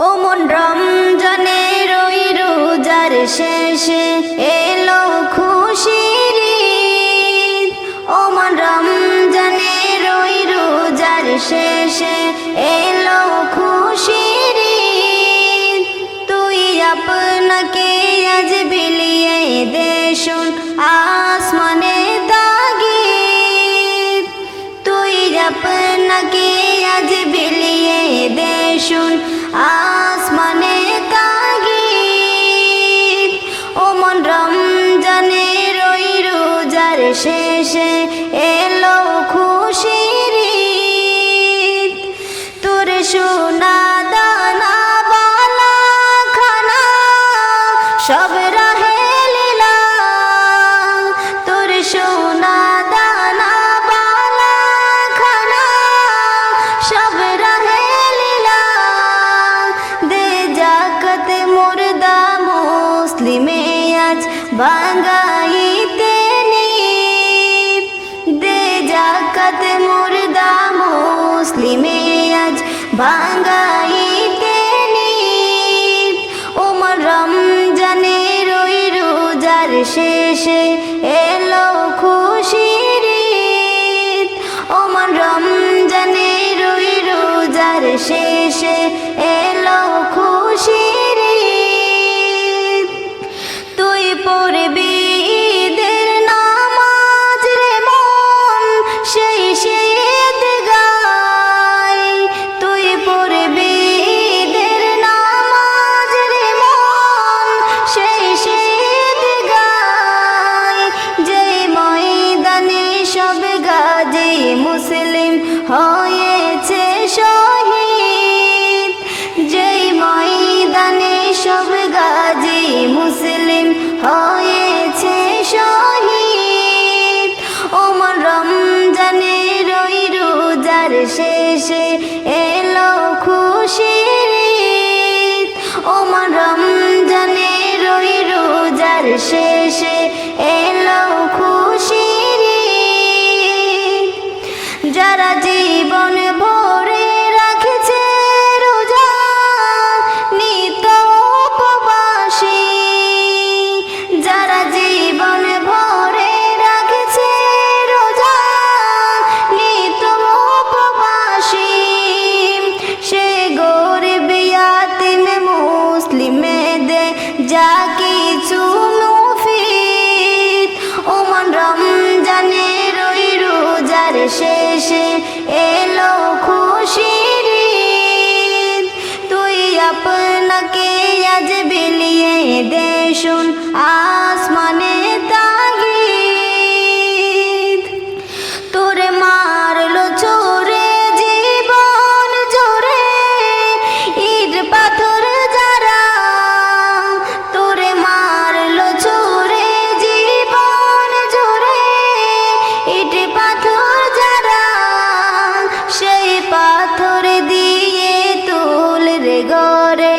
ওমন মন রমজানে রই রোজার শেষে এলো খুশি ওমন মন রমজানে রই রোজার শেষে এলো খুশির তুই আপনাকে আজ বিলিয়ে দেশুন আ আপনাকে আজ বিলিয়ে দেশুন আ ভাঙাইতে ওমর রমজানের ওই রোজার শেষে এলো খুশির ওমর রমজানের ওই রোজার শেষে